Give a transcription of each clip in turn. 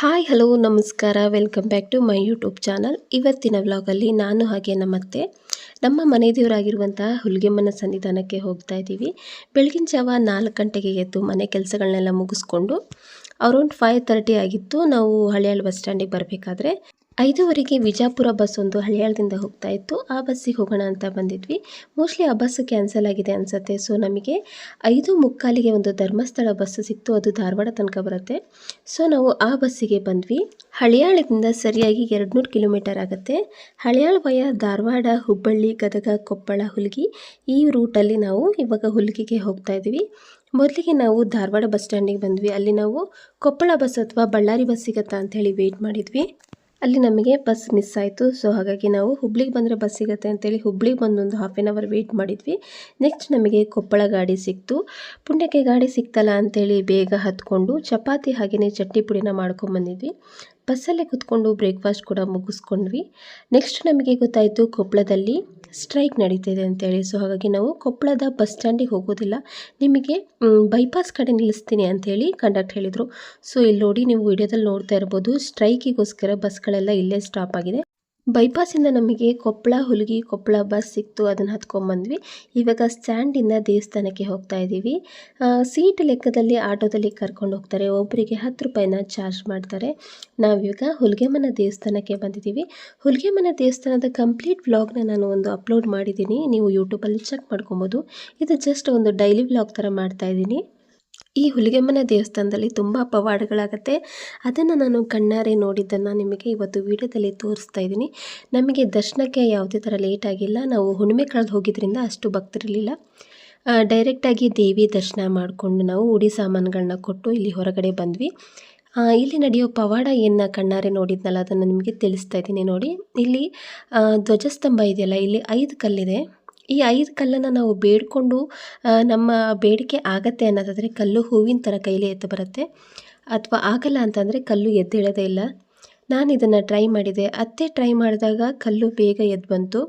Hi, hello, ನಮಸ್ಕಾರ. Welcome back to my YouTube channel. ಇವತ್ತಿನ ವ್ಲಾಗಲ್ಲಿ ನಾನು ಹಾಗೆ ನಮ್ಮತ್ತೆ ನಮ್ಮ ಮನೆ ದೇವರಾಗಿರುವಂತಹ ಹುಲಿಗೆಮ್ಮನ ಸನ್ನಿಧಾನಕ್ಕೆ ಹೋಗ್ತಾ ಇದ್ದೀವಿ. ಬೆಳಗಿನ ಜಾವ ನಾಲ್ಕು ಗಂಟೆಗೆ ಎದ್ದು ಮನೆ ಕೆಲಸಗಳನ್ನೆಲ್ಲ ಮುಗಿಸ್ಕೊಂಡು, ಅರೌಂಡ್ ಫೈವ್ ತರ್ಟಿ ಆಗಿತ್ತು. ನಾವು ಹಳೆಯಾಳು ಬಸ್ ಸ್ಟ್ಯಾಂಡಿಗೆ ಬರಬೇಕಾದ್ರೆ ಐದೂವರೆಗೆ ವಿಜಾಪುರ ಬಸ್ ಒಂದು ಹಳಿಯಾಳದಿಂದ ಹೋಗ್ತಾ ಇತ್ತು. ಆ ಬಸ್ಸಿಗೆ ಹೋಗೋಣ ಅಂತ ಬಂದಿದ್ವಿ. ಮೋಸ್ಟ್ಲಿ ಆ ಬಸ್ ಕ್ಯಾನ್ಸಲ್ ಆಗಿದೆ ಅನಿಸುತ್ತೆ. ಸೊ, ನಮಗೆ ಐದು ಮುಕ್ಕಾಲಿಗೆ ಒಂದು ಧರ್ಮಸ್ಥಳ ಬಸ್ ಸಿಕ್ತು. ಅದು ಧಾರವಾಡ ತನಕ ಬರುತ್ತೆ. ಸೊ, ನಾವು ಆ ಬಸ್ಸಿಗೆ ಬಂದ್ವಿ. ಹಳಿಯಾಳದಿಂದ ಸರಿಯಾಗಿ ಎರಡುನೂರು ಕಿಲೋಮೀಟರ್ ಆಗುತ್ತೆ. ಹಳಿಯಾಳ ವಯ ಧಾರವಾಡ, ಹುಬ್ಬಳ್ಳಿ, ಗದಗ, ಕೊಪ್ಪಳ, ಹುಲ್ಗಿ ಈ ರೂಟಲ್ಲಿ ನಾವು ಇವಾಗ ಹುಲ್ಗಿಗೆ ಹೋಗ್ತಾ ಇದ್ವಿ ಮೊದಲಿಗೆ ನಾವು ಧಾರವಾಡ ಬಸ್ ಸ್ಟ್ಯಾಂಡಿಗೆ ಬಂದ್ವಿ. ಅಲ್ಲಿ ನಾವು ಕೊಪ್ಪಳ ಬಸ್ ಅಥವಾ ಬಳ್ಳಾರಿ ಬಸ್ ಸಿಗತ್ತಾ ಅಂಥೇಳಿ ವೇಟ್ ಮಾಡಿದ್ವಿ. ಅಲ್ಲಿ ನಮಗೆ ಬಸ್ ಮಿಸ್ ಆಯಿತು. ಸೊ ಹಾಗಾಗಿ ನಾವು ಹುಬ್ಳಿಗೆ ಬಂದರೆ ಬಸ್ ಸಿಗುತ್ತೆ ಅಂತೇಳಿ ಹುಬ್ಳಿಗೆ ಬಂದು ಒಂದು ಹಾಫ್ ಆನ್ ಅವರ್ ವೆಯ್ಟ್ ಮಾಡಿದ್ವಿ. ನೆಕ್ಸ್ಟ್ ನಮಗೆ ಕೊಪ್ಪಳ ಗಾಡಿ ಸಿಕ್ತು. ಪುಣ್ಯಕ್ಕೆ ಗಾಡಿ ಸಿಕ್ತಲ್ಲ ಅಂತೇಳಿ ಬೇಗ ಹತ್ಕೊಂಡು ಚಪಾತಿ ಹಾಗೆಯೇ ಚಟ್ನಿ ಪುಡಿನ ಮಾಡ್ಕೊಂಬಂದಿದ್ವಿ. ಬಸ್ಸಲ್ಲೇ ಕೂತ್ಕೊಂಡು ಬ್ರೇಕ್ಫಾಸ್ಟ್ ಕೂಡ ಮುಗಿಸ್ಕೊಂಡ್ವಿ. ನೆಕ್ಸ್ಟ್ ನಮಗೆ ಗೊತ್ತಾಯಿತು ಕೊಪ್ಪಳದಲ್ಲಿ ಸ್ಟ್ರೈಕ್ ನಡೀತಿದೆ ಅಂತೇಳಿ. ಸೊ ಹಾಗಾಗಿ ನಾವು ಕೊಪ್ಪಳದ ಬಸ್ ಸ್ಟ್ಯಾಂಡಿಗೆ ಹೋಗೋದಿಲ್ಲ. ನಿಮಗೆ ಬೈಪಾಸ್ ಕಡೆ ನಿಲ್ಲಿಸ್ತೀನಿ ಅಂತೇಳಿ ಕಂಡಕ್ಟ್ ಹೇಳಿದರು. ಸೊ ಇಲ್ಲಿ ನೋಡಿ ನೀವು ವಿಡಿಯೋದಲ್ಲಿ ನೋಡ್ತಾ ಇರ್ಬೋದು. ಸ್ಟ್ರೈಕಿಗೋಸ್ಕರ ಬಸ್ಗಳೆಲ್ಲ ಇಲ್ಲೇ ಸ್ಟಾಪ್ ಆಗಿದೆ. ಬೈಪಾಸಿಂದ ನಮಗೆ ಕೊಪ್ಪಳ ಹುಲಿಗಿ, ಕೊಪ್ಪಳ ಬಸ್ ಸಿಕ್ತು, ಅದನ್ನು ಹತ್ಕೊಂಡ್ಬಂದ್ವಿ ಇವಾಗ ಸ್ಟ್ಯಾಂಡಿಂದ ದೇವಸ್ಥಾನಕ್ಕೆ ಹೋಗ್ತಾ ಇದ್ದೀವಿ ಸೀಟ್ ಲೆಕ್ಕದಲ್ಲಿ ಆಟೋದಲ್ಲಿ ಕರ್ಕೊಂಡು ಹೋಗ್ತಾರೆ. ಒಬ್ಬರಿಗೆ ಹತ್ತು ರೂಪಾಯಿನ ಚಾರ್ಜ್ ಮಾಡ್ತಾರೆ. ನಾವೀಗ ಹುಲಿಗೆಮ್ಮನ ದೇವಸ್ಥಾನಕ್ಕೆ ಬಂದಿದ್ದೀವಿ ಹುಲಿಗೆಮ್ಮನ ದೇವಸ್ಥಾನದ ಕಂಪ್ಲೀಟ್ ವ್ಲಾಗ್ನ ನಾನು ಒಂದು ಅಪ್ಲೋಡ್ ಮಾಡಿದ್ದೀನಿ. ನೀವು ಯೂಟ್ಯೂಬಲ್ಲಿ ಚೆಕ್ ಮಾಡ್ಕೊಬೋದು. ಇದು ಜಸ್ಟ್ ಒಂದು ಡೈಲಿ ವ್ಲಾಗ್ ಥರ ಮಾಡ್ತಾ ಇದ್ದೀನಿ ಈ ಹುಲಿಗೆಮ್ಮನ ದೇವಸ್ಥಾನದಲ್ಲಿ ತುಂಬ ಪವಾಡಗಳಾಗತ್ತೆ ಅದನ್ನು ನಾನು ಕಣ್ಣಾರೆ ನೋಡಿದ್ದನ್ನು ನಿಮಗೆ ಇವತ್ತು ವಿಡಿಯೋದಲ್ಲಿ ತೋರಿಸ್ತಾ ಇದ್ದೀನಿ. ನಮಗೆ ದರ್ಶನಕ್ಕೆ ಯಾವುದೇ ಥರ ಲೇಟ್ ಆಗಿಲ್ಲ. ನಾವು ಹುಣ್ಣಿಮೆ ಕಾಲದ ಹೋಗಿದ್ದರಿಂದ ಅಷ್ಟು ಭಕ್ತರಿರಲಿಲ್ಲ. ಡೈರೆಕ್ಟಾಗಿ ದೇವಿ ದರ್ಶನ ಮಾಡಿಕೊಂಡು ನಾವು ಉಡಿ ಸಾಮಾನುಗಳನ್ನ ಕೊಟ್ಟು ಇಲ್ಲಿ ಹೊರಗಡೆ ಬಂದ್ವಿ. ಇಲ್ಲಿ ನಡೆಯೋ ಪವಾಡ ಏನು ಕಣ್ಣಾರೆ ನೋಡಿದ್ನಲ್ಲ, ಅದನ್ನು ನಿಮಗೆ ತಿಳಿಸ್ತಾ ಇದ್ದೀನಿ ನೋಡಿ. ಇಲ್ಲಿ ಧ್ವಜಸ್ತಂಭ ಇದೆಯಲ್ಲ, ಇಲ್ಲಿ ಐದು ಕಲ್ಲಿದೆ. ಈ ಐದು ಕಲ್ಲನ್ನು ನಾವು ಬೇಡಿಕೊಂಡು ನಮ್ಮ ಬೇಡಿಕೆ ಆಗತ್ತೆ ಅನ್ನೋದಾದರೆ ಕಲ್ಲು ಹೂವಿನ ಥರ ಕೈಲಿ ಎದ್ದು ಬರುತ್ತೆ. ಅಥವಾ ಆಗಲ್ಲ ಅಂತಂದರೆ ಕಲ್ಲು ಎದ್ದೇಳೋದೇ ಇಲ್ಲ. ನಾನು ಇದನ್ನು ಟ್ರೈ ಮಾಡಿದೆ. ಅತ್ತೆ ಟ್ರೈ ಮಾಡಿದಾಗ ಕಲ್ಲು ಬೇಗ ಎದ್ದು ಬಂತು.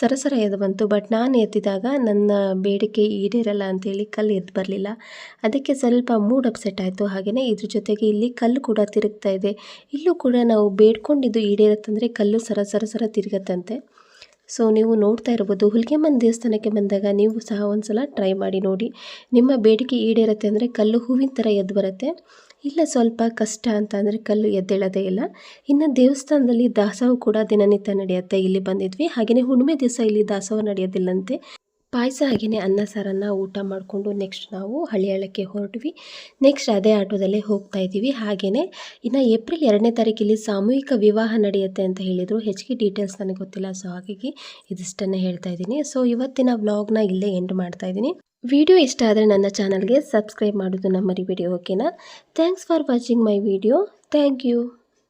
ಸರಸರ ಎದ್ದು ಬಂತು. ಬಟ್ ನಾನು ಎತ್ತಿದಾಗ ನನ್ನ ಬೇಡಿಕೆ ಈಡೇರಲ್ಲ ಅಂತೇಳಿ ಕಲ್ಲು ಎದ್ದು ಬರಲಿಲ್ಲ. ಅದಕ್ಕೆ ಸ್ವಲ್ಪ ಮೂಡ್ ಅಪ್ಸೆಟ್ ಆಯಿತು. ಹಾಗೆಯೇ ಇದ್ರ ಜೊತೆಗೆ ಇಲ್ಲಿ ಕಲ್ಲು ಕೂಡ ತಿರುಗ್ತಾ ಇದೆ. ಇಲ್ಲೂ ಕೂಡ ನಾವು ಬೇಡ್ಕೊಂಡಿದ್ದು ಈಡೇರುತ್ತಂದರೆ ಕಲ್ಲು ಸರ ಸರ ಸರ ತಿರುಗತ್ತಂತೆ. ಸೊ ನೀವು ನೋಡ್ತಾ ಇರ್ಬೋದು, ಹುಲಿಗೆಮ್ಮನ ದೇವಸ್ಥಾನಕ್ಕೆ ಬಂದಾಗ ನೀವು ಸಹ ಒಂದು ಸಲ ಟ್ರೈ ಮಾಡಿ ನೋಡಿ. ನಿಮ್ಮ ಬೇಡಿಕೆ ಈಡೇರುತ್ತೆ ಅಂದರೆ ಕಲ್ಲು ಹೂವಿನ ಥರ ಎದ್ದು ಬರುತ್ತೆ. ಇಲ್ಲ ಸ್ವಲ್ಪ ಕಷ್ಟ ಅಂತ ಅಂದರೆ ಕಲ್ಲು ಎದ್ದೇಳೋದೇ ಇಲ್ಲ. ಇನ್ನು ದೇವಸ್ಥಾನದಲ್ಲಿ ದಾಸೋಹ ಕೂಡ ದಿನನಿತ್ಯ ನಡೆಯುತ್ತೆ. ಇಲ್ಲಿ ಬಂದಿದ್ವಿ. ಹಾಗೆಯೇ ಹುಣ್ಣಿಮೆ ದಿವಸ ಇಲ್ಲಿ ದಾಸೋಹ ನಡೆಯೋದಿಲ್ಲಂತೆ. ಪಾಯಸ ಹಾಗೆಯೇ ಅನ್ನ ಸಾರನ್ನು ಊಟ ಮಾಡಿಕೊಂಡು ನೆಕ್ಸ್ಟ್ ನಾವು ಹಳಿಯಾಳಕ್ಕೆ ಹೊರಟ್ವಿ. ನೆಕ್ಸ್ಟ್ ಅದೇ ಆಟೋದಲ್ಲೇ ಹೋಗ್ತಾ ಇದ್ದೀವಿ. ಹಾಗೆಯೇ ಇನ್ನು ಏಪ್ರಿಲ್ ಎರಡನೇ ತಾರೀಕಿಲ್ಲಿ ಸಾಮೂಹಿಕ ವಿವಾಹ ನಡೆಯುತ್ತೆ ಅಂತ ಹೇಳಿದರು. ಹೆಚ್ಚಿಗೆ ಡೀಟೇಲ್ಸ್ ನನಗೆ ಗೊತ್ತಿಲ್ಲ ಸೊ ಹಾಗಾಗಿ ಇದಿಷ್ಟನ್ನೇ ಹೇಳ್ತಾ ಇದ್ದೀನಿ. ಸೊ ಇವತ್ತಿನ ವ್ಲಾಗ್ನ ಇಲ್ಲೇ ಎಂಡ್ ಮಾಡ್ತಾ ಇದ್ದೀನಿ. ವಿಡಿಯೋ ಇಷ್ಟ ಆದರೆ ನನ್ನ ಚಾನಲ್ಗೆ ಸಬ್ಸ್ಕ್ರೈಬ್ ಮಾಡೋದು ನಮ್ಮ ಮರಿಬೇಡಿ ಓಕೆನಾ thanks for watching my video thank you